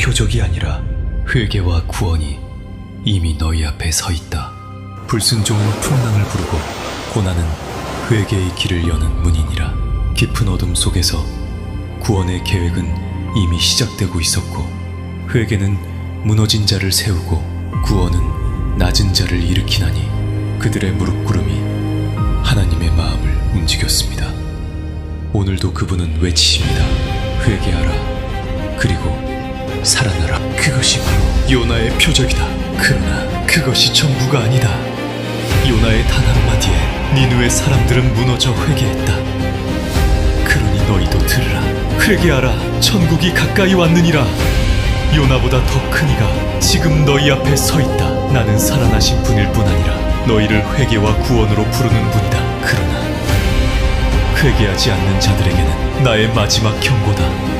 표적이 아니라 회개와 구원이 이미 너희 앞에 서 있다. 불순종은 풍랑을 부르고 고난은 회개의 길을 여는 문이니라. 깊은 어둠 속에서 구원의 계획은 이미 시작되고 있었고 회개는 무너진 자를 세우고 구원은 낮은 자를 일으키나니 그들의 무릎 꿇음이 하나님의 마음을 움직였습니다. 오늘도 그분은 외치십니다. 회개하라. 그리고 살아나라. 그것이 바로 요나의 표적이다. 그러나 그것이 전부가 아니다. 요나의 단 한마디에 니누의 사람들은 무너져 회개했다. 그러니 너희도 들으라. 회개하라. 천국이 가까이 왔느니라. 요나보다 더 큰 이가 지금 너희 앞에 서 있다. 나는 살아나신 분일 뿐 아니라 너희를 회개와 구원으로 부르는 분이다. 그러나 회개하지 않는 자들에게는 나의 마지막 경고다.